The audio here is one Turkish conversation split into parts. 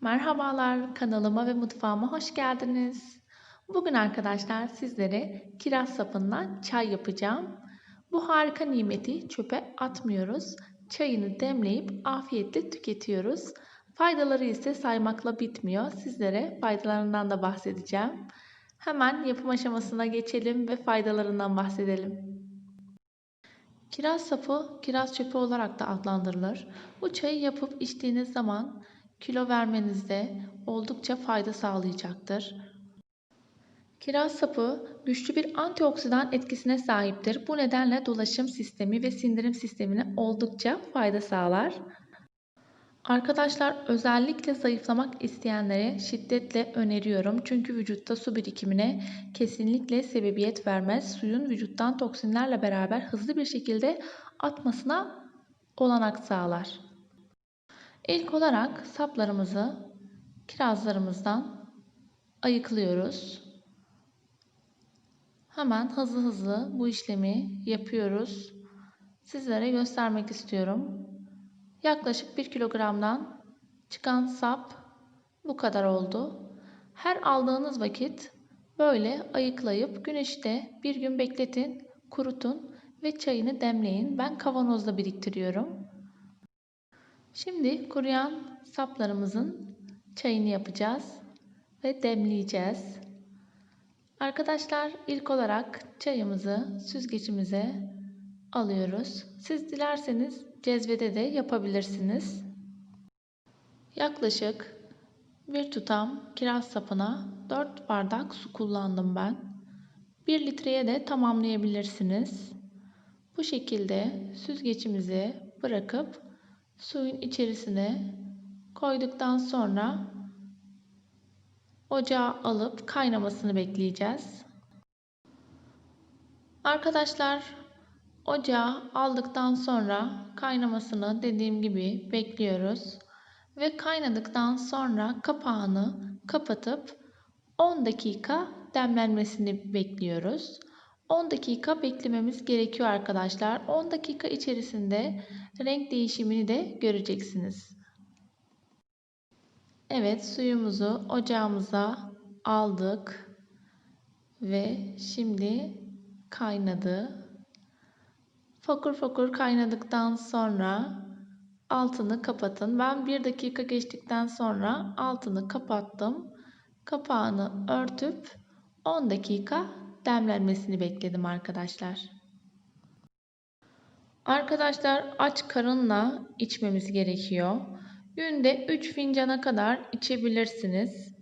Merhabalar, kanalıma ve mutfağıma hoş geldiniz. Bugün arkadaşlar sizlere kiraz sapından çay yapacağım. Bu harika nimeti çöpe atmıyoruz. Çayını demleyip afiyetle tüketiyoruz. Faydaları ise saymakla bitmiyor. Sizlere faydalarından da bahsedeceğim. Hemen yapım aşamasına geçelim ve faydalarından bahsedelim. Kiraz sapı kiraz çöpü olarak da adlandırılır. Bu çayı yapıp içtiğiniz zaman kilo vermenizde oldukça fayda sağlayacaktır. Kiraz sapı güçlü bir antioksidan etkisine sahiptir. Bu nedenle dolaşım sistemi ve sindirim sistemine oldukça fayda sağlar. Arkadaşlar özellikle zayıflamak isteyenlere şiddetle öneriyorum. Çünkü vücutta su birikimine kesinlikle sebebiyet vermez. Suyun vücuttan toksinlerle beraber hızlı bir şekilde atmasına olanak sağlar. İlk olarak saplarımızı kirazlarımızdan ayıklıyoruz. Hemen hızlı hızlı bu işlemi yapıyoruz. Sizlere göstermek istiyorum. Yaklaşık 1 kilogramdan çıkan sap bu kadar oldu. Her aldığınız vakit böyle ayıklayıp güneşte bir gün bekletin, kurutun ve çayını demleyin. Ben kavanozda biriktiriyorum. Şimdi kuruyan saplarımızın çayını yapacağız ve demleyeceğiz. Arkadaşlar ilk olarak çayımızı süzgecimize alıyoruz. Siz dilerseniz cezvede de yapabilirsiniz. Yaklaşık bir tutam kiraz sapına 4 bardak su kullandım ben. 1 litreye de tamamlayabilirsiniz. Bu şekilde süzgecimizi bırakıp suyun içerisine koyduktan sonra ocağa alıp kaynamasını bekleyeceğiz. Arkadaşlar ocağa aldıktan sonra kaynamasını dediğim gibi bekliyoruz. Ve kaynadıktan sonra kapağını kapatıp 10 dakika demlenmesini bekliyoruz. 10 dakika beklememiz gerekiyor arkadaşlar. 10 dakika içerisinde renk değişimini de göreceksiniz. Evet suyumuzu ocağımıza aldık ve şimdi kaynadı. Fokur fokur kaynadıktan sonra altını kapatın. Ben 1 dakika geçtikten sonra altını kapattım. Kapağını örtüp 10 dakika demlenmesini bekledim arkadaşlar. Arkadaşlar aç karınla içmemiz gerekiyor. Günde 3 fincana kadar içebilirsiniz.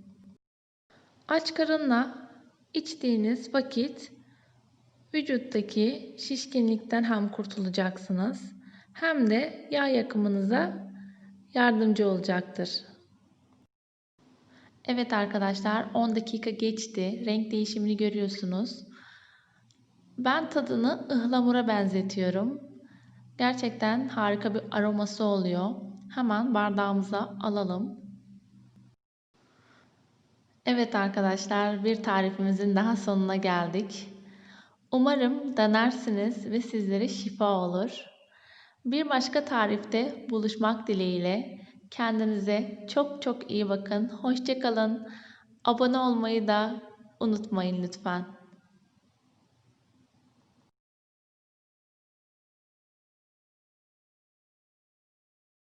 Aç karınla içtiğiniz vakit vücuttaki şişkinlikten hem kurtulacaksınız hem de yağ yakımınıza yardımcı olacaktır. Evet arkadaşlar 10 dakika geçti. Renk değişimini görüyorsunuz. Ben tadını ıhlamura benzetiyorum. Gerçekten harika bir aroması oluyor. Hemen bardağımıza alalım. Evet arkadaşlar bir tarifimizin daha sonuna geldik. Umarım denersiniz ve sizlere şifa olur. Bir başka tarifte buluşmak dileğiyle kendinize çok çok iyi bakın. Hoşçakalın. Abone olmayı da unutmayın lütfen.